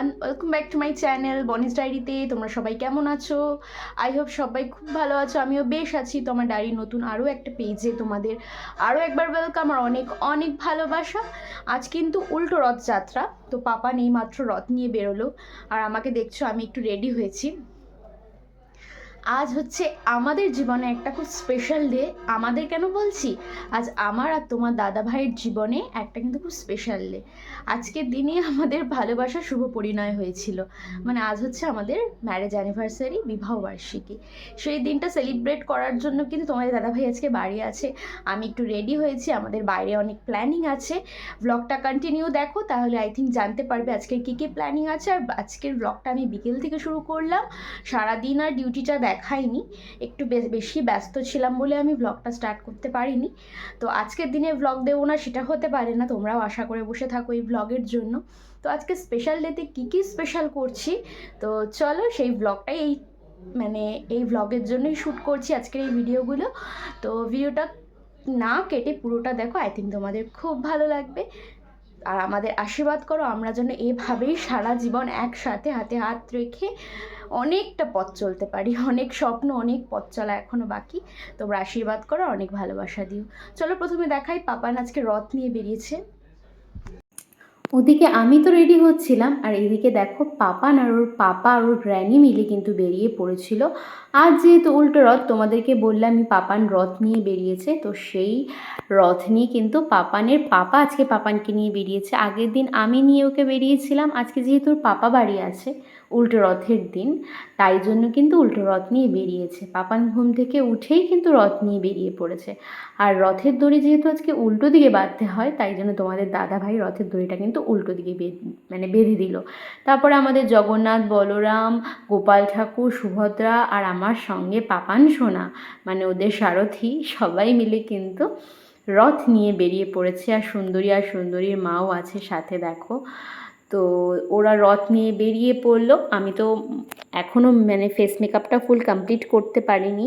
Everyone welcome back to my channel Boni's ডায়েরিতে তোমরা সবাই কেমন আছো? আই হোপ সবাই খুব ভালো আছো। আমিও বেশ আছি। তোমার ডায়েরি নতুন আরও একটা পেজে তোমাদের আরও একবার ওয়েলকাম আর অনেক অনেক ভালোবাসা। আজ কিন্তু উল্টো রথযাত্রা। তো পাপা নেই, মাত্র রথ নিয়ে বেরোলো। আর আমাকে দেখছ, আমি একটু রেডি হয়েছি। আজ হচ্ছে আমাদের জীবনে একটা খুব স্পেশাল ডে আমাদের কেন বলছি? আজ আমার আর তোমার দাদা ভাইয়ের জীবনে একটা কিন্তু খুব স্পেশাল ডে আজকের দিনে আমাদের ভালোবাসা শুভ পরিণয় হয়েছিল। মানে আজ হচ্ছে আমাদের ম্যারেজ অ্যানিভার্সারি বিবাহ বার্ষিকী। সেই দিনটা সেলিব্রেট করার জন্য কিন্তু তোমাদের দাদা ভাই আজকে বাড়ি আছে। আমি একটু রেডি হয়েছি, আমাদের বাইরে অনেক প্ল্যানিং আছে। ব্লগটা কন্টিনিউ দেখো, তাহলে আই থিঙ্ক জানতে পারবে আজকের কী কী প্ল্যানিং আছে। আর আজকের ব্লগটা আমি বিকেল থেকে শুরু করলাম। সারাদিন আর ডিউটিটা দেখাইনি। একটু বেশি ব্যস্ত ছিলাম বলে আমি ব্লগটা স্টার্ট করতে পারিনি। তো আজকের দিনে ব্লগ দেবো না, সেটা হতে পারে না, তোমরাও আশা করে বসে থাকো এই ব্লগের জন্য। তো আজকে স্পেশাল ডেতে কী কী স্পেশাল করছি? তো চলো সেই ব্লগটাই এই মানে এই ব্লগের জন্যই শ্যুট করছি আজকের এই ভিডিওগুলো তো ভিডিওটা না কেটে পুরোটা দেখো আই থিঙ্ক তোমাদের খুব ভালো লাগবে। আর আমাদের আশীর্বাদ করো, আমরা যেন এভাবেই সারা জীবন একসাথে হাতে হাত রেখে অনেকটা পথ চলতে পারি, অনেক স্বপ্ন, অনেক পথ চলা এখনও বাকি। তোমরা আশীর্বাদ করো, অনেক ভালোবাসা দিও। চলো প্রথমে দেখাই, পাপান আজকে রথ নিয়ে বেরিয়েছে। ওদিকে আমি তো রেডি হচ্ছিলাম, আর এদিকে দেখো পাপান আর ওর পাপা আর ওর গ্র্যানি মিলে কিন্তু বেরিয়ে পড়েছিল। আজ যেহেতু উল্টো রথ, তোমাদেরকে বললামই পাপান রথ নিয়ে বেরিয়েছে, তো সেই রথ নিয়ে কিন্তু পাপানের পাপা আজকে পাপানকে নিয়ে বেরিয়েছে। আগের দিন আমি নিয়ে ওকে বেরিয়েছিলাম, আজকে যেহেতু ওর পাপা বাড়ি আছে উল্টো রথের দিন। তাই জন্য কিন্তু উল্টো রথ নিয়ে বেরিয়েছে। পাপান ঘুম থেকে উঠেই কিন্তু রথ নিয়ে বেরিয়ে পড়েছে। আর রথের দড়ি যেহেতু আজকে উল্টো দিকে বাঁধতে হয়, তাই জন্য তোমাদের দাদা ভাই রথের দড়িটা কিন্তু উল্টো দিকে মানে বেঁধে দিল। তারপরে আমাদের জগন্নাথ, বলরাম, গোপাল ঠাকুর, সুভদ্রা আর আমার সঙ্গে পাপান সোনা মানে ওদের সারথি, সবাই মিলে কিন্তু রথ নিয়ে বেরিয়ে পড়েছে। আর সুন্দরী আর সুন্দরীর মাও আছে সাথে, দেখো। তো ওরা রথ নিয়ে বেরিয়ে পড়ল। আমি তো এখনও মানে ফেস মেকআপটা ফুল কমপ্লিট করতে পারিনি।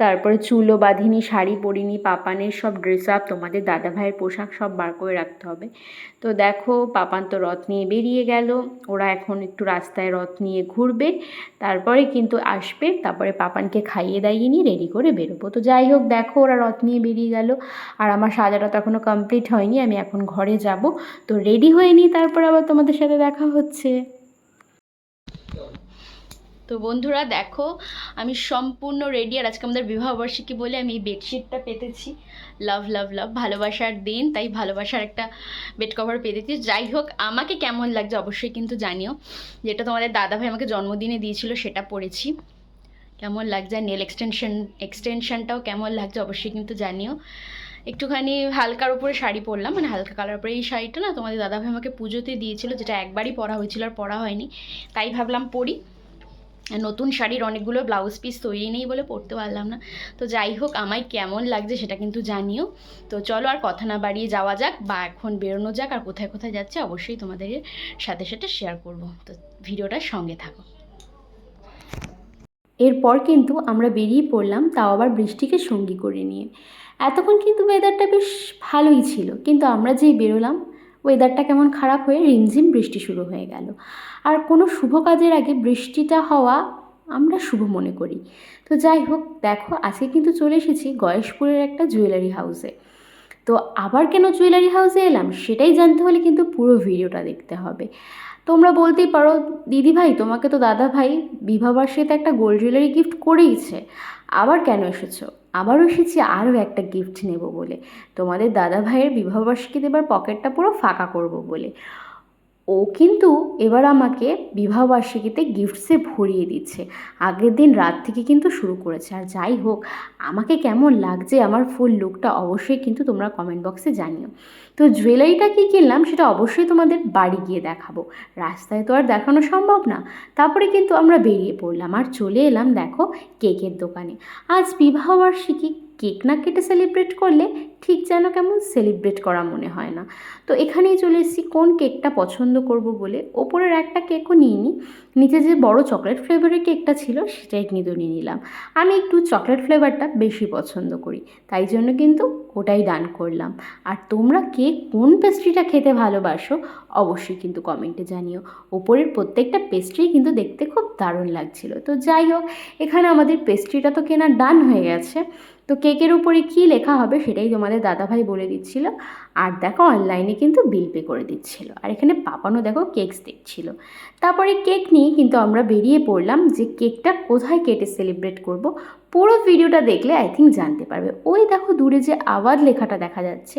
তারপরে চুলও বাঁধিনি, শাড়ি পরিনি, পাপানের সব ড্রেস আপ তোমাদের দাদা ভাইয়ের পোশাক সব বার করে রাখতে হবে। তো দেখো, পাপান তো রথ নিয়ে বেরিয়ে গেল, ওরা এখন একটু রাস্তায় রথ নিয়ে ঘুরবে, তারপরে কিন্তু আসবে, তারপরে পাপানকে খাইয়ে দাইয়ে নিয়ে রেডি করে বেরোবো। তো যাই হোক, দেখো ওরা রথ নিয়ে বেরিয়ে গেল, আর আমার সাজাটা তো এখনও কমপ্লিট হয়নি, আমি এখন ঘরে যাব। তো রেডি হয়ে নিই তারপর আবার তোমাদের সাথে দেখা হচ্ছে। তো বন্ধুরা দেখো, আমি সম্পূর্ণ রেডি আর আজকে আমাদের বিবাহবার্ষিকী বলে আমি এই বেডশিটটা পেতেছি। লাভ লাভ লাভ ভালোবাসার দিন, তাই ভালোবাসার একটা বেড কভার পেতেছি। যাই হোক, আমাকে কেমন লাগছে অবশ্যই কিন্তু জানিও। যেটা তোমাদের দাদাভাই আমাকে জন্মদিনে দিয়েছিল, সেটা পরেছি কেমন লাগছে? নেল এক্সটেনশন এক্সটেনশনটাও কেমন লাগছে অবশ্যই কিন্তু জানিও। একটুখানি হালকার উপরে শাড়ি পরলাম মানে হালকা কালার উপরে এই শাড়িটা না তোমাদের দাদাভাই আমাকে পুজোতে দিয়েছিল, যেটা একবারই পরা হয়েছিল আর পরা হয়নি। তাই ভাবলাম পরি। নতুন শাড়ির অনেকগুলো ব্লাউজ পিস তৈরি নেই বলে পরতে পারলাম না। তো যাই হোক, আমায় কেমন লাগছে সেটা কিন্তু জানিও। তো চলো আর কথা না বাড়িয়ে যাওয়া যাক বা এখন বেরোনো যাক আর কোথায় কোথায় যাচ্ছে অবশ্যই তোমাদের সাথে সাথে শেয়ার করব। তো ভিডিওটার সঙ্গে থাকো। এরপর কিন্তু আমরা বেরিয়ে পড়লাম তাও আবার বৃষ্টিকে সঙ্গী করে নিয়ে। এতক্ষণ কিন্তু ওয়েদারটা বেশ ভালোই ছিল, কিন্তু আমরা যেই বেরোলাম ওয়েদারটা কেমন খারাপ হয়ে রিমঝিম বৃষ্টি শুরু হয়ে গেল। আর কোনো শুভ কাজের আগে বৃষ্টিটা হওয়া আমরা শুভ মনে করি। তো যাই হোক, দেখো আজকে কিন্তু চলে এসেছি গয়েশপুরের একটা জুয়েলারি হাউসে তো আবার কেন জুয়েলারি হাউসে এলাম সেটাই জানতে হলে কিন্তু পুরো ভিডিওটা দেখতে হবে। তোমরা বলতেই পারো দিদি ভাই তোমাকে তো দাদা ভাই বিবাহবার্ষিকীতে একটা গোল্ড জুয়েলারি গিফট করেইছে। আবার কেন এসেছ? আবারও এসেছি আরও একটা গিফট নেব বলে। তোমাদের দাদা ভাইয়ের বিবাহবার্ষিকীতে এবার পকেটটা পুরো ফাঁকা করব বলে। ও কিন্তু এবার আমাকে বিবাহবার্ষিকীতে গিফটসে ভরিয়ে দিচ্ছে। আগের দিন রাত থেকে কিন্তু শুরু করেছে। আর যাই হোক, আমাকে কেমন লাগছে আমার ফুল লুকটা অবশ্যই কিন্তু তোমরা কমেন্ট বক্সে জানিও। তো জুয়েলারিটা কী কিনলাম সেটা অবশ্যই তোমাদের বাড়ি গিয়ে দেখাবো। রাস্তায় তো আর দেখানো সম্ভব না। তারপরে কিন্তু আমরা বেরিয়ে পড়লাম। আর চলে এলাম দেখো কেকের দোকানে। আজ বিবাহবার্ষিকী কেক না কেটে সেলিব্রেট করলে ঠিক যেন কেমন সেলিব্রেট করা মনে হয় না। তো এখানেই চলে এসেছি, কোন কেকটা পছন্দ করব বলে। ওপরের একটা কেকও নিইনি, নিচে যে বড় চকলেট ফ্লেভারের কেকটা ছিল সেটাই কিন্তু নিয়ে নিলাম। আমি একটু চকলেট ফ্লেভারটা বেশি পছন্দ করি, তাই জন্য কিন্তু ওটাই ডান করলাম। আর তোমরা কে কোন পেস্ট্রিটা খেতে ভালোবাসো অবশ্যই কিন্তু কমেন্টে জানিও। ওপরের প্রত্যেকটা পেস্ট্রি কিন্তু দেখতে খুব দারুণ লাগছিল। তো যাই হোক, এখানে আমাদের পেস্ট্রিটা তো কেনা ডান হয়ে গেছে। তো কেকের উপরে কী লেখা হবে সেটাই তোমাদের দাদাভাই বলে দিচ্ছিল। আর দেখো অনলাইনে কিন্তু বিল পে করে দিচ্ছিল। আর এখানে পাপানো দেখো কেকস দেখছিল। তারপরে কেক নিয়ে কিন্তু আমরা বেরিয়ে পড়লাম যে কেকটা কোথায় কেটে সেলিব্রেট করব। পুরো ভিডিওটা দেখলে আই থিঙ্ক জানতে পারবে। ওই দেখো দূরে যে আওয়াজ লেখাটা দেখা যাচ্ছে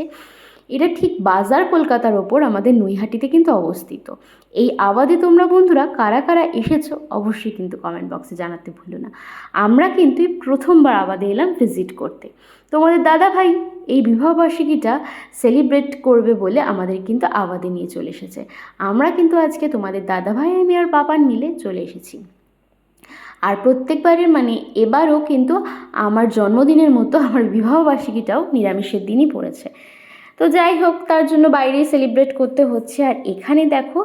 এটা ঠিক বাজার কলকাতার ওপর আমাদের নৈহাটিতে কিন্তু অবস্থিত। এই আওয়াজে তোমরা বন্ধুরা কারা কারা এসেছ অবশ্যই কিন্তু কমেন্ট বক্সে জানাতে ভুলো না। আমরা কিন্তু প্রথমবার আবাদে এলাম ভিজিট করতে। তোমাদের দাদা ভাই এই বিবাহবার্ষিকীটা সেলিব্রেট করবে বলে আমাদের কিন্তু আবাদে নিয়ে চলে এসেছে। আমরা কিন্তু আজকে তোমাদের দাদা ভাই, আমি আর পাপান মিলে চলে এসেছি। আর প্রত্যেকবারের মানে এবারও কিন্তু আমার জন্মদিনের মতো আমার বিবাহবার্ষিকীটাও নিরামিষের দিনই পড়েছে। তো যাই হোক, তার জন্য বাইরে সেলিব্রেট করতে হচ্ছে। আর এখানে দেখো,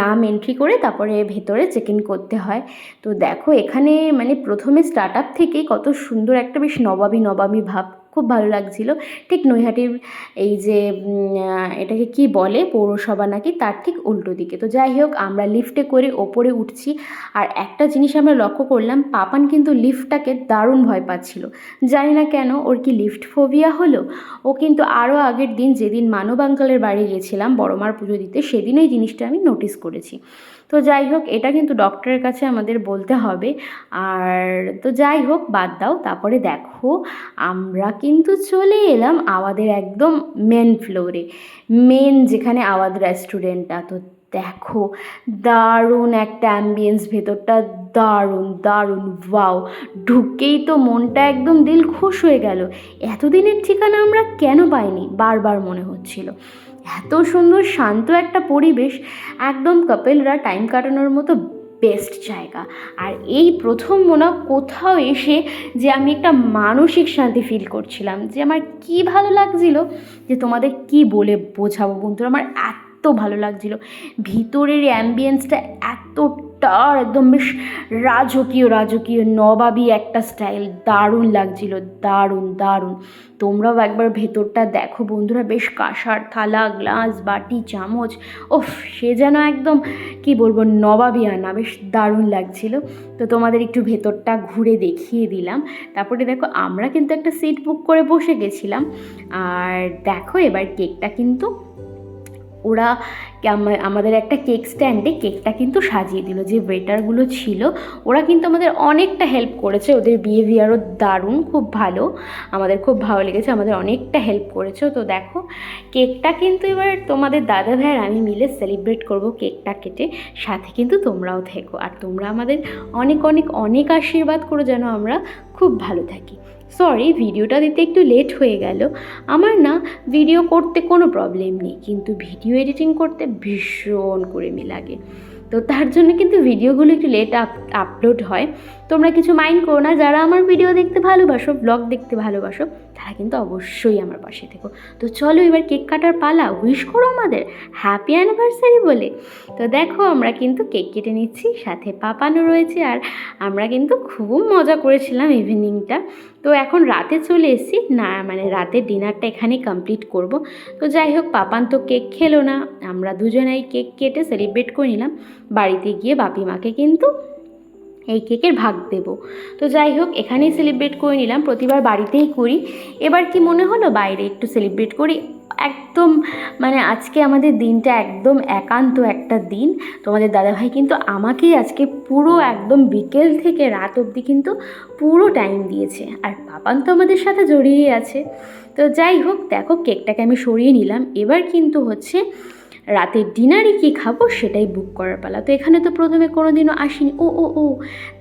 নাম এন্ট্রি করে তারপরে ভেতরে চেক ইন করতে হয়। তো দেখো, এখানে মানে প্রথমে স্টার্ট আপ থেকেই কত সুন্দর একটা বেশ নবাবী নবাবী ভাব খুব ভালো লাগছিল। ঠিক নৈহাটির এই যে এটাকে কি বলে, পৌরসভা নাকি, তার ঠিক উল্টো দিকে। তো যাই হোক, আমরা লিফটে করে ওপরে উঠছি আর একটা জিনিস আমরা লক্ষ্য করলাম, পাপান কিন্তু লিফটটাকে দারুণ ভয় পাচ্ছিল। জানি না কেন, ওর কি লিফট ফোবিয়া হলো? ও কিন্তু আরও আগের দিন যেদিন মানব আঙ্কালের বাড়ি গেছিলাম বড়মার পুজো দিতে, সেদিন এই জিনিসটা আমি নোটিস করেছি। তো যাই হোক, এটা কিন্তু ডক্টরের কাছে আমাদের বলতে হবে। আর তো যাই হোক, বাদ দাও, তারপরে দেখো, আমরা কিন্তু চলে এলাম আমাদের একদম মেন ফ্লোরে মেন যেখানে আওয়াদ রেস্টুরেন্টটা তো দেখো দারুণ একটা অ্যাম্বিয়েন্স ভেতরটা দারুণ দারুণ ওয়াও ঢুকেই তো মনটা একদম দিল খুশ হয়ে গেল। এতদিনের ঠিকানা আমরা কেন পাইনি? বারবার মনে হচ্ছিল। এত সুন্দর, শান্ত একটা পরিবেশ, একদম কাপেলরা টাইম কাটানোর মতো বেস্ট জায়গা। আর এই প্রথম মনে কোথাও এসে যে আমি একটা মানসিক শান্তি ফিল করছিলাম, যে আমার কি ভালো লাগছিল, যে তোমাদের কি বলে বোঝাবো বন্ধুরা? আমার এত ভালো লাগছিল। ভিতরের অ্যাম্বিয়েন্সটা এতটা একদম বেশ রাজকীয় রাজকীয়। নবাবী একটা স্টাইল দারুণ লাগছিল, দারুণ দারুণ। তোমরাও একবার ভেতরটা দেখো বন্ধুরা, বেশ কাঁসার থালা গ্লাস বাটি, চামচ। ওফ, সে যেন একদম, কি বলব, নবাবী আনা, বেশ দারুণ লাগছিল। তো তোমাদের একটু ভেতরটা ঘুরে দেখিয়ে দিলাম। তারপরে দেখো, আমরা কিন্তু একটা সিট বুক করে বসে গেছিলাম। আর দেখো, এবার কেকটা কিন্তু ওরা আমাদের একটা কেক স্ট্যান্ডে কেকটা কিন্তু সাজিয়ে দিল, যে ওয়েটারগুলো ছিল, ওরা কিন্তু আমাদের অনেকটা হেল্প করেছে। ওদের বিহেভিয়ারও দারুণ, খুব ভালো। আমাদের খুব ভালো লেগেছে, আমাদের অনেকটা হেল্প করেছে। তো দেখো, কেকটা কিন্তু এবার তোমাদের দাদা ভাই আর আমি মিলে সেলিব্রেট করব কেকটা কেটে। সাথে কিন্তু তোমরাও থেকো। আর তোমরা আমাদের অনেক অনেক অনেক আশীর্বাদ করো যেন আমরা খুব ভালো থাকি। সরি ভিডিওটা দিতে একটু লেট হয়ে গেল। আমার না ভিডিও করতে কোনো প্রবলেম নেই, কিন্তু ভিডিও এডিটিং করতে ভীষণ কুড়েমি লাগে তো তার জন্য কিন্তু ভিডিওগুলো একটু লেট আপ আপলোড হয়। তোমরা কিছু মাইন্ড করো না, যারা আমার ভিডিও দেখতে ভালোবাসো ব্লগ দেখতে ভালোবাসো, তারা কিন্তু অবশ্যই আমার পাশে থেকো। তো চলো এবার কেক কাটার পালা উইশ করো আমাদের হ্যাপি অ্যানিভার্সারি বলে। তো দেখো, আমরা কিন্তু কেক কেটে নিচ্ছি, সাথে পাপানো রয়েছে, আর আমরা কিন্তু খুব মজা করেছিলাম ইভিনিংটা তো এখন রাতে চলে এসেছি, না মানে রাতের ডিনারটা এখানেই কমপ্লিট করব। তো যাই হোক, পাপান তো কেক খেলো না, আমরা দুজনেই কেক কেটে সেলিব্রেট করে নিলাম। বাড়িতে গিয়ে বাপি মাকে কিন্তু এই কেকের ভাগ দেব। তো যাই হোক এখানেই সেলিব্রেট করে নিলাম, প্রতিবার বাড়িতেই করি। এবার কি মনে হলো বাইরে একটু সেলিব্রেট করি? একদম মানে আজকে আমাদের দিনটা একদম একান্ত একটা দিন। তোমাদের দাদাভাই কিন্তু আমাকেই আজকে পুরো একদম বিকেল থেকে রাত অবধি কিন্তু পুরো টাইম দিয়েছে। আর পাপান তো আমাদের সাথে জড়িয়ে আছে। তো যাই হোক দেখো কেকটাকে আমি সরিয়ে নিলাম। এবার কিন্তু হচ্ছে রাতের ডিনারে কী খাব সেটাই বুক করার পালা। তো এখানে তো প্রথমে কোনো দিনও আসিনি। ও ও ও,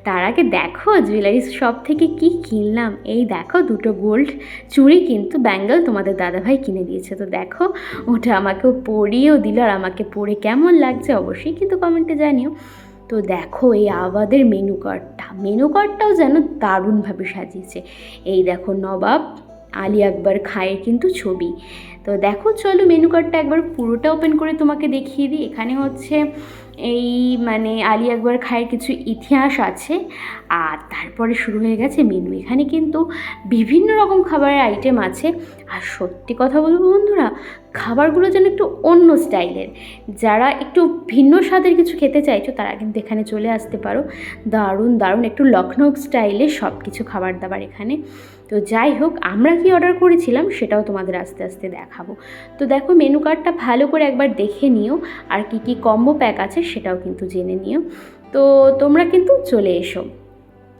তার আগে দেখো জুয়েলারি শপ থেকে কি কিনলাম। এই দেখো দুটো গোল্ড চুড়ি কিন্তু ব্যাঙ্গেল তোমাদের দাদাভাই কিনে দিয়েছে। তো দেখো ওটা আমাকেও পরিয়েও দিল আর আমাকে পরে কেমন লাগছে অবশ্যই কিন্তু কমেন্টে জানিও। তো দেখো এই আবাদের মেনু কার্ডটা মেনু কার্ডটাও যেন দারুণভাবে সাজিয়েছে। এই দেখো নবাব আলী আকবর খায়ের কিন্তু ছবি। তো দেখো, চলো মেনু কার্ডটা একবার পুরোটা ওপেন করে তোমাকে দেখিয়ে দিই। এখানে হচ্ছে এই মানে আলী আকবর খায়ের কিছু ইতিহাস আছে। আর তারপরে শুরু হয়ে গেছে মেনু এখানে কিন্তু বিভিন্ন রকম খাবারের আইটেম আছে। আর সত্যি কথা বলব বন্ধুরা, খাবারগুলো যেন একটু অন্য স্টাইলের। যারা একটু ভিন্ন স্বাদের কিছু খেতে চাইছো, তারা কিন্তু এখানে চলে আসতে পারো। দারুণ দারুণ। একটু লখনৌ স্টাইলে সব কিছু খাবার দাবার এখানে। তো যাই হোক, আমরা কি অর্ডার করেছিলাম সেটাও তোমাদের আস্তে আস্তে দেখাবো। তো দেখো মেনু কার্ডটা ভালো করে একবার দেখে নিও, আর কি কি কম্বো প্যাক আছে সেটাও কিন্তু জেনে নিও। তো তোমরা কিন্তু চলে এসো।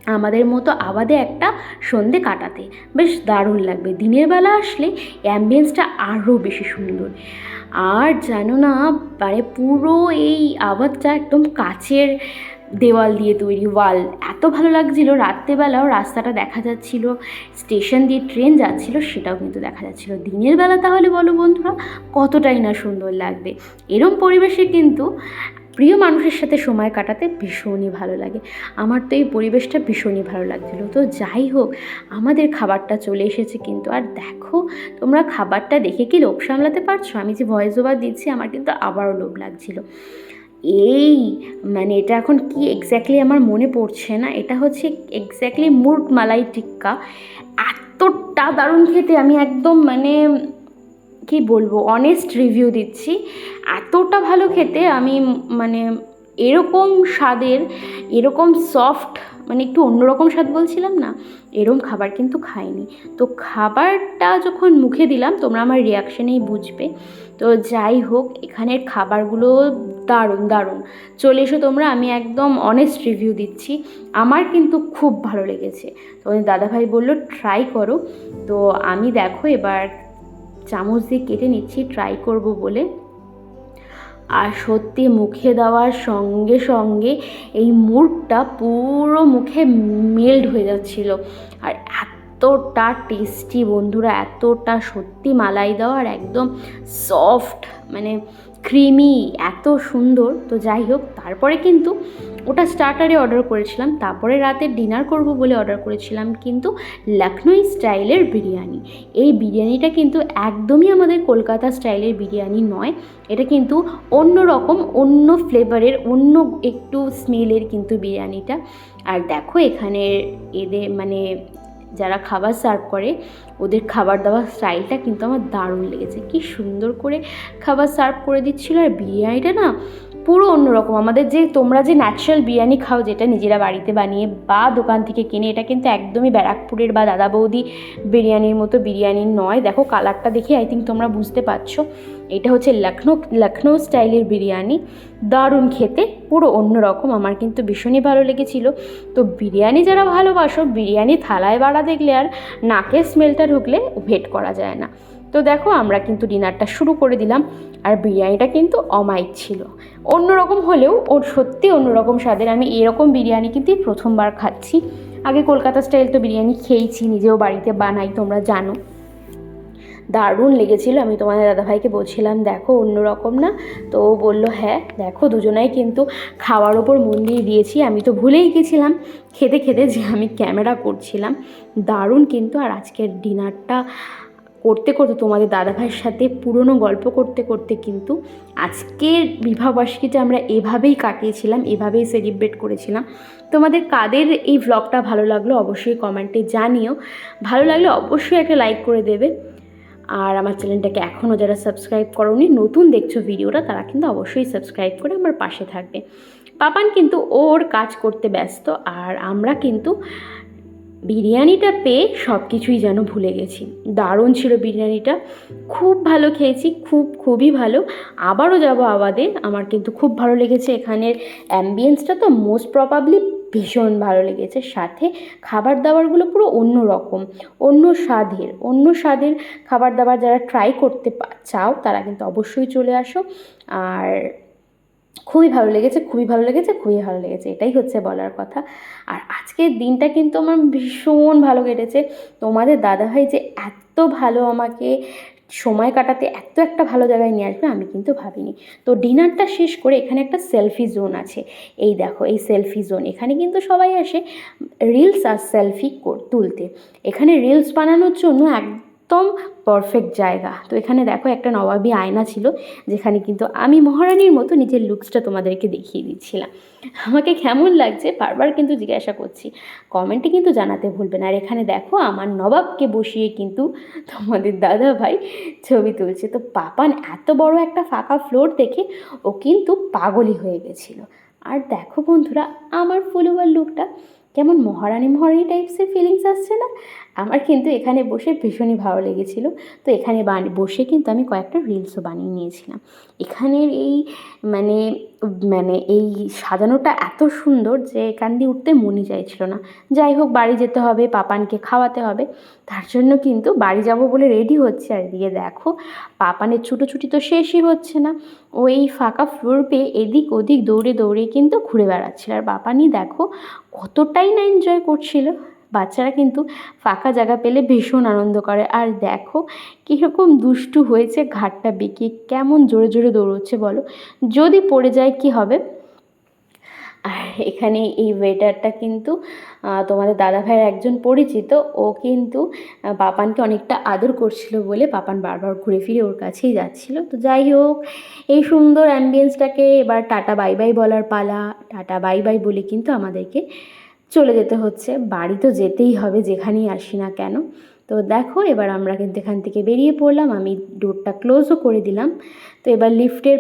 আমাদের মতো আবাদে একটা সন্ধে কাটাতে। বেশ দারুণ লাগবে। দিনের বেলা আসলে অ্যাম্বিয়েন্সটা আরও বেশি সুন্দর। আর জানো না মানে পুরো এই আবাদটা একদম কাচের দেওয়াল দিয়ে তৈরি ওয়াল। এত ভালো লাগছিল, রাত্রেবেলাও রাস্তাটা দেখা যাচ্ছিল, স্টেশন দিয়ে ট্রেন যাচ্ছিল, সেটাও কিন্তু দেখা যাচ্ছিল। দিনের বেলা তাহলে বলো বন্ধুরা, কতটাই না সুন্দর লাগবে। এরম পরিবেশে কিন্তু প্রিয় মানুষের সাথে সময় কাটাতে ভীষণই ভালো লাগে। আমার তো এই পরিবেশটা ভীষণই ভালো লাগছিল। তো যাই হোক, আমাদের খাবারটা চলে এসেছে কিন্তু, আর দেখো, তোমরা খাবারটা দেখে কি লোভ সামলাতে পারছ? আমি যে ভয়েস ওভার দিচ্ছি, আমার কিন্তু আবারও লোভ লাগছিল। এই মানে এটা এখন কি এক্স্যাক্টলি আমার মনে পড়ছে না, এটা হচ্ছে এক্স্যাক্টলি মুর্গ মালাই টিক্কা। এতটা দারুণ খেতে, আমি একদম মানে কি বলব অনেস্ট রিভিউ দিচ্ছি। এতটা ভালো খেতে, আমি মানে এরকম স্বাদের, এরকম সফট মানে একটু অন্যরকম স্বাদ বলছিলাম না, এরম খাবার কিন্তু খাইনি। তো খাবারটা যখন মুখে দিলাম, তোমরা আমার রিয়াকশানেই বুঝবে। তো যাই হোক, এখানের খাবারগুলো দারুণ দারুণ। চলে এসো তোমরা, আমি একদম অনেস্ট রিভিউ দিচ্ছি। আমার কিন্তু খুব ভালো লেগেছে। তো দাদাভাই বলল ট্রাই করো। তো আমি দেখো এবার চামচ দিয়ে কেটে নিচ্ছি ট্রাই করব বলে। আর সত্যি মুখে দেওয়ার সঙ্গে সঙ্গে এই মুডটা পুরো মুখে মেল্ড হয়ে যাচ্ছিল। আর এতটা টেস্টি বন্ধুরা, এতটা সত্যি মালাই দেওয়া আর একদম সফট মানে ক্রিমি এত সুন্দর। তো যাই হোক, তারপরে কিন্তু ওটা স্টার্টারে অর্ডার করেছিলাম। তারপরে রাতে ডিনার করব বলে অর্ডার করেছিলাম কিন্তু লখনৌ স্টাইলের বিরিয়ানি। এই বিরিয়ানিটা কিন্তু একদমই আমাদের কলকাতা স্টাইলের বিরিয়ানি নয়। এটা কিন্তু অন্য রকম, অন্য ফ্লেভারের অন্য একটু স্মেলের কিন্তু বিরিয়ানিটা। আর দেখো এখানে এদের মানে যারা খাবার সার্ভ করে, ওদের খাবার দাবার স্টাইলটা কিন্তু আমার দারুণ লেগেছে। কি সুন্দর করে খাবার সার্ভ করে দিচ্ছিল। আর বিরিয়ানিটা না পুরো অন্যরকম। আমাদের যে তোমরা যে ন্যাচারাল বিরিয়ানি খাও, যেটা নিজেরা বাড়িতে বানিয়ে বা দোকান থেকে কিনে, এটা কিন্তু একদমই ব্যারাকপুরের বা দাদা বৌদি বিরিয়ানির মতো বিরিয়ানি নয়। দেখো কালারটা দেখে আই থিঙ্ক তোমরা বুঝতে পারছ। এটা হচ্ছে লখনৌ লখনৌ স্টাইলের বিরিয়ানি। দারুণ খেতে, পুরো অন্যরকম। আমার কিন্তু ভীষণই ভালো লেগেছিলো। তো বিরিয়ানি যারা ভালোবাসো, বিরিয়ানি থালায় বাড়া দেখলে আর নাকের স্মেলটা ঢুকলে ভেট করা যায় না। তো দেখো আমরা কিন্তু ডিনারটা শুরু করে দিলাম আর বিরিয়ানিটা কিন্তু অমাইক ছিল। অন্যরকম হলেও ওর সত্যি অন্যরকম স্বাদের। আমি এরকম বিরিয়ানি কিন্তু প্রথমবার খাচ্ছি। আগে কলকাতা স্টাইল তো বিরিয়ানি খেয়েছি, নিজেও বাড়িতে বানাই, তোমরা জানো। দারুণ লেগেছিল। আমি তোমাদের দাদাভাইকে বলছিলাম, দেখো, অন্যরকম না? তো ও বলল হ্যাঁ দেখো, দুজনাই কিন্তু খাওয়ার ওপর মন দিয়ে দিয়েছি। আমি তো ভুলেই গেছিলাম। খেতে খেতে যে আমি ক্যামেরা করছিলাম। দারুণ কিন্তু। আর আজকের ডিনারটা করতে করতে, তোমাদের দাদাভাইয়ের সাথে পুরনো গল্প করতে করতে কিন্তু আজকের বিবাহবার্ষিকীটা আমরা এভাবেই কাটিয়েছিলাম, এভাবেই সেলিব্রেট করেছিলাম। তোমাদের কাদের এই ভ্লগটা ভালো লাগল অবশ্যই কমেন্টে জানিও। ভালো লাগলে অবশ্যই একটা লাইক করে দেবে। আর আমার চ্যানেলটাকে এখনও যারা সাবস্ক্রাইব করোনি, নতুন দেখছ ভিডিওটা, তারা কিন্তু অবশ্যই সাবস্ক্রাইব করে আমার পাশে থাকবে। পাপান কিন্তু ওর কাজ করতে ব্যস্ত, আর আমরা কিন্তু বিরিয়ানিটা পেয়ে সব কিছুই যেন ভুলে গেছি। দারুণ ছিল বিরিয়ানিটা। খুব ভালো খেয়েছি, খুব, খুবই ভালো। আবারও যাব আবাদে। আমার কিন্তু খুব ভালো লেগেছে এখানের অ্যাম্বিয়েন্সটা তো মোস্ট প্রবাবলি ভীষণ ভালো লেগেছে। সাথে খাবার দাবারগুলো পুরো অন্য রকম অন্য স্বাদের অন্য স্বাদের খাবার দাবার যারা ট্রাই করতে চাও তারা কিন্তু অবশ্যই চলে আসো। আর খুবই ভালো লেগেছে, খুবই ভালো লেগেছে, খুবই ভালো লেগেছে। এটাই হচ্ছে বলার কথা। আর আজকের দিনটা কিন্তু আমার ভীষণ ভালো কেটেছে। তোমাদের দাদাভাই যে এত ভালো আমাকে সময় কাটাতে এত একটা ভালো জায়গায় নিয়ে আসবে, আমি কিন্তু ভাবিনি। তো ডিনারটা শেষ করে এখানে একটা সেলফি জোন আছে। এই দেখো, এই সেলফি জোন। এখানে কিন্তু সবাই আসে রিলস আর সেলফি তুলতে। এখানে রিলস বানানোর জন্য একদম পারফেক্ট জায়গা। তো এখানে দেখো একটা নবাবী আয়না ছিল, যেখানে কিন্তু আমি মহারানীর মতো নিজের লুকসটা তোমাদেরকে দেখিয়ে দিচ্ছিলাম। আমাকে কেমন লাগছে বারবার কিন্তু জিজ্ঞাসা করছি। কমেন্টে কিন্তু জানাতে ভুলবেন আর এখানে দেখো আমার নবাবকে বসিয়ে কিন্তু তোমাদের দাদা ভাই ছবি তুলছে। তো পাপান এত বড় একটা ফাঁকা ফ্লোর দেখে ও কিন্তু পাগলই হয়ে গেছিল। আর দেখো বন্ধুরা, আমার ফুলওভার লুকটা কেমন মহারানী মহারানী টাইপসের ফিলিংস আসছে না? আমার কিন্তু এখানে বসে ভীষণই ভালো লেগেছিল। তো এখানে বসে কিন্তু আমি কয়েকটা রিলসও বানিয়ে নিয়েছিলাম। এখানের এই মানে মানে এই সাজানোটা এত সুন্দর যে এখান দিয়ে উঠতে মনই চাইছিল না। যাই হোক, বাড়ি যেতে হবে, পাপানকে খাওয়াতে হবে। তার জন্য কিন্তু বাড়ি যাব বলে রেডি হচ্ছে। আর দিয়ে দেখো, পাপানের ছুটোছুটি তো শেষই হচ্ছে না। ও এই ফাঁকা ফ্লোর পেয়ে এদিক ওদিক দৌড়ে দৌড়ে কিন্তু ঘুরে বেড়াচ্ছিল। আর পাপানি দেখো, কতটাই না এনজয় করছিল। বাচ্চারা কিন্তু ফাঁকা জায়গা পেলে ভীষণ আনন্দ করে। আর দেখো কীরকম দুষ্টু হয়েছে ঘাটটা বেঁকিয়ে, কেমন জোরে জোরে দৌড়চ্ছে বলো? যদি পড়ে যায় কি হবে? আর এখানে এই ওয়েটারটা কিন্তু তোমাদের দাদা ভাইয়ের একজন পরিচিত। ও কিন্তু পাপানকে অনেকটা আদর করছিল বলে পাপান বারবার ঘুরে ফিরে ওর কাছেই যাচ্ছিল। তো যাই হোক, এই সুন্দর অ্যাম্বিয়েন্সটাকে এবার টাটা বাই বাই বলার পালা। টাটা বাই বাই বলে কিন্তু আমাদেরকে চলে যেতে হচ্ছে। বাড়ি তো যেতেই হবে, যেখানেই আসি না কেন। তো দেখো, এবার আমরা কিন্তু এখান থেকে বেরিয়ে পড়লাম। আমি ডোরটা ক্লোজও করে দিলাম। তো এবার লিফটের,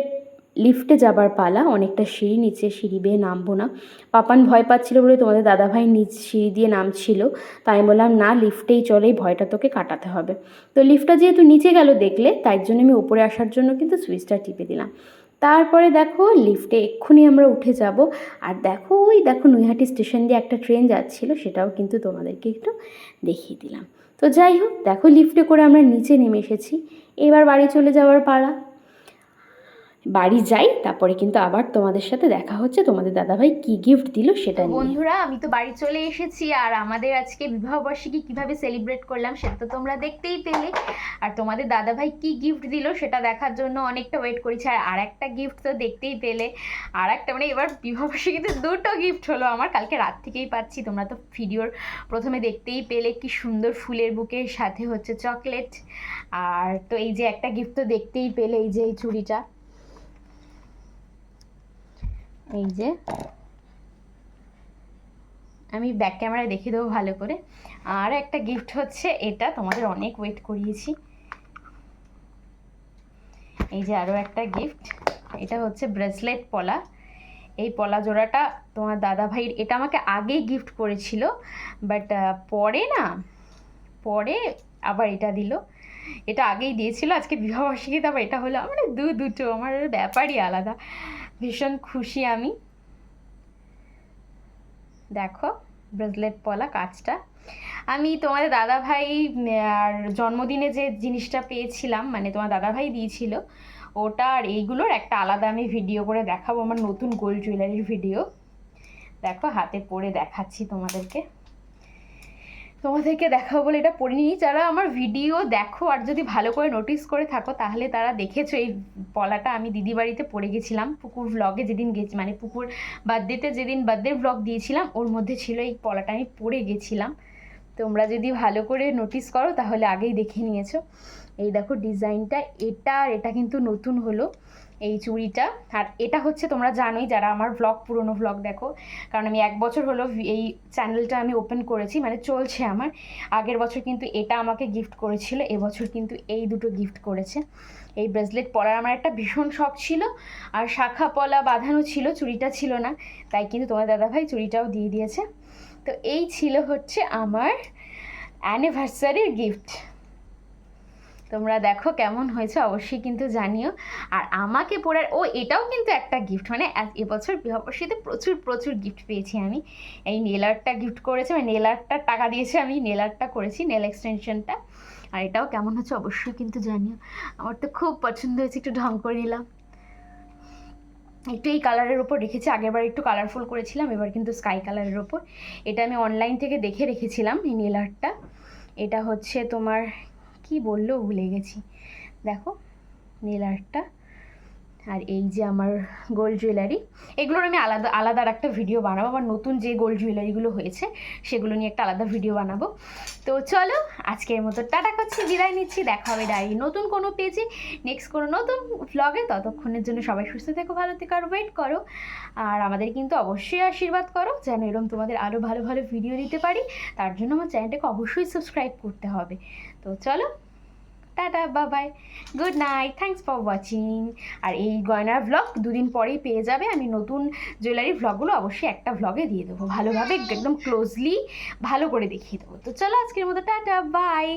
লিফটে যাবার পালা। অনেকটা সিঁড়ি নিচে, সিঁড়ি বেয়ে নামবো না। পাপান ভয় পাচ্ছিল বলে তোমাদের দাদাভাই নিচ সিঁড়ি দিয়ে নামছিল। তাই বললাম, না, লিফটেই চলেই ভয়টা তোকে কাটাতে হবে। তো লিফটটা যেহেতু নিচে গেল দেখলে, তাই জন্য আমি উপরে আসার জন্য কিন্তু সুইচটা টিপে দিলাম। তারপরে দেখো লিফটে এক্ষুনি আমরা উঠে যাব। আর দেখো ওই দেখো নৈহাটি স্টেশন দিয়ে একটা ট্রেন যাচ্ছিল, সেটাও কিন্তু তোমাদেরকে একটু দেখিয়ে দিলাম। তো যাই হোক, দেখো লিফটে করে আমরা নিচে নেমে এসেছি। এবার বাড়ি চলে যাওয়ার পালা। বাড়ি যাই তারপরে কিন্তু আবার তোমাদের সাথে দেখা হচ্ছে তোমাদের দাদাভাই কি গিফট দিল সেটা বন্ধুরা আমি তো বাড়ি চলে এসেছি আর আমাদের আজকে বিবাহবার্ষিকী কীভাবে সেলিব্রেট করলাম সেটা তো তোমরা দেখতেই পেলে। আর তোমাদের দাদাভাই কি গিফট দিল সেটা দেখার জন্য অনেকটা ওয়েট করেছি আর আর একটা গিফট তো দেখতেই পেলে। আর একটা মানে এবার বিবাহবার্ষিকীতে দুটো গিফট হলো আমার কালকে রাত থেকেই পাচ্ছি তোমরা তো ভিডিওর প্রথমে দেখতেই পেলে কি সুন্দর ফুলের বুকের সাথে হচ্ছে চকলেট আর তো এই যে একটা গিফট তো দেখতেই পেলে এই যে এই চুড়িটা। এই যে। আমি ব্যাক ক্যামেরায় দেখিয়ে দেবো ভালো করে। আর একটা গিফট হচ্ছে, এটা তোমাদের অনেক ওয়েট করিয়েছি। এই যে আরও একটা গিফট এটা হচ্ছে ব্রেসলেট পলা। এই পলা জোড়াটা তোমার দাদা ভাইয়ের, এটা আমাকে আগেই গিফট করেছিল বাট পরে না, পরে আবার এটা দিল। এটা আগেই দিয়েছিল, আজকে বিবাহবার্ষিকীতে আবার এটা হলো। মানে দু, দুটো, আমার ব্যাপারই আলাদা। ভীষণ খুশি আমি। দেখো, ব্রেসলেট পলা কাজটা। আমি তোমাদের দাদা ভাই আর জন্মদিনে যে জিনিসটা পেয়েছিলাম মানে তোমার দাদা ভাই দিয়েছিল, ওটা আর এইগুলোর একটা আলাদা আমি ভিডিও করে দেখাবো, আমার নতুন গোল্ড জুয়েলারির ভিডিও দেখো, হাতে পরে দেখাচ্ছি তোমাদেরকে। তোমাদেরকে দেখাবো বলে এটা পড়ে নিই যারা আমার ভিডিও দেখো আর যদি ভালো করে নোটিস করে থাকো, তাহলে তারা দেখেছ এই পলাটা আমি দিদি বাড়িতে পড়ে গেছিলাম, পুকুর ভ্লগে যেদিন গেছি মানে পুকুর বার্থডেতে যেদিন বার্থডে ভ্লগ দিয়েছিলাম, ওর মধ্যে ছিল এই পলাটা আমি পড়ে গেছিলাম। তোমরা যদি ভালো করে নোটিস করো, তাহলে আগেই দেখে নিয়েছো। এই দেখো ডিজাইনটা এটা আর এটা কিন্তু নতুন হলো। এই চুড়িটা। আর এটা হচ্ছে তোমরা জানোই যারা আমার ভ্লগ পুরনো ভ্লগ দেখো, কারণ আমি এক বছর হলো এই চ্যানেলটা আমি ওপেন করেছি মানে চলছে আমার। আগের বছর কিন্তু এটা আমাকে গিফট করেছিল, এবছর কিন্তু এই দুটো গিফট করেছে। এই ব্রেসলেট পরার আমার একটা ভীষণ শখ ছিল, আর শাখা পলা বাঁধানো ছিল, চুড়িটা ছিল না, তাই কিন্তু তোমার দাদাভাই চুড়িটাও দিয়ে দিয়েছে। তো এই ছিল হচ্ছে আমার অ্যানিভার্সারির গিফট তোমরা দেখো কেমন হয়েছে, অবশ্যই কিন্তু জানিও। আর আমাকে পড়ার, ও এটাও কিন্তু একটা গিফট মানে এবছর বিবাহবার্ষিকীতে প্রচুর প্রচুর গিফট পেয়েছি আমি। এই নেল আর্টটা গিফট করেছে মানে নেল টাকা দিয়েছে আমি নেল আর্টটা করেছি নেল এক্সটেনশনটা আর এটাও কেমন হচ্ছে অবশ্যই কিন্তু জানিও। আমার তো খুব পছন্দ হয়েছে, একটু ঢং করে নিলাম। একটু এই কালারের ওপর রেখেছি, আগেরবার একটু কালারফুল করেছিলাম, এবার কিন্তু স্কাই কালারের ওপর এটা আমি অনলাইন থেকে দেখে রেখেছিলাম, এই নেল আর্টটা এটা হচ্ছে তোমার কি বলল ভুলে গেছি। দেখো, নীল আর্টটা আর এই যে আমার গোল্ড জুয়েলারি, এগুলোর আমি আলাদা আলাদা আর একটা ভিডিও বানাবো। আমার নতুন যে গোল্ড জুয়েলারিগুলো হয়েছে, সেগুলো নিয়ে একটা আলাদা ভিডিও বানাবো। তো চলো, আজকের মতো টাটা করছি, বিদায় নিচ্ছি, দেখা হবে ডায়েরি নতুন কোনো পেজে নেক্সট কোনো নতুন ভ্লগে ততক্ষণের জন্য সবাই সুস্থ থেকো, ভালো থেকো আর ওয়েট করো। আর আমাদের কিন্তু অবশ্যই আশীর্বাদ করো, যেন এরকম তোমাদের আরও ভালো ভালো ভিডিও দিতে পারি। তার জন্য আমার চ্যানেলটাকে অবশ্যই সাবস্ক্রাইব করতে হবে। তো চলো, টাটা বা bye good night thanks for watching আর এই গয়নার ব্লগ দুদিন পরেই পেয়ে যাবে, আমি নতুন জুয়েলারি ভ্লগগুলো অবশ্যই একটা ভ্লগে দিয়ে দেবো। ভালোভাবে একদম ক্লোজলি ভালো করে দেখিয়ে দেবো। তো চলো আজকের মতো, টাটা বাই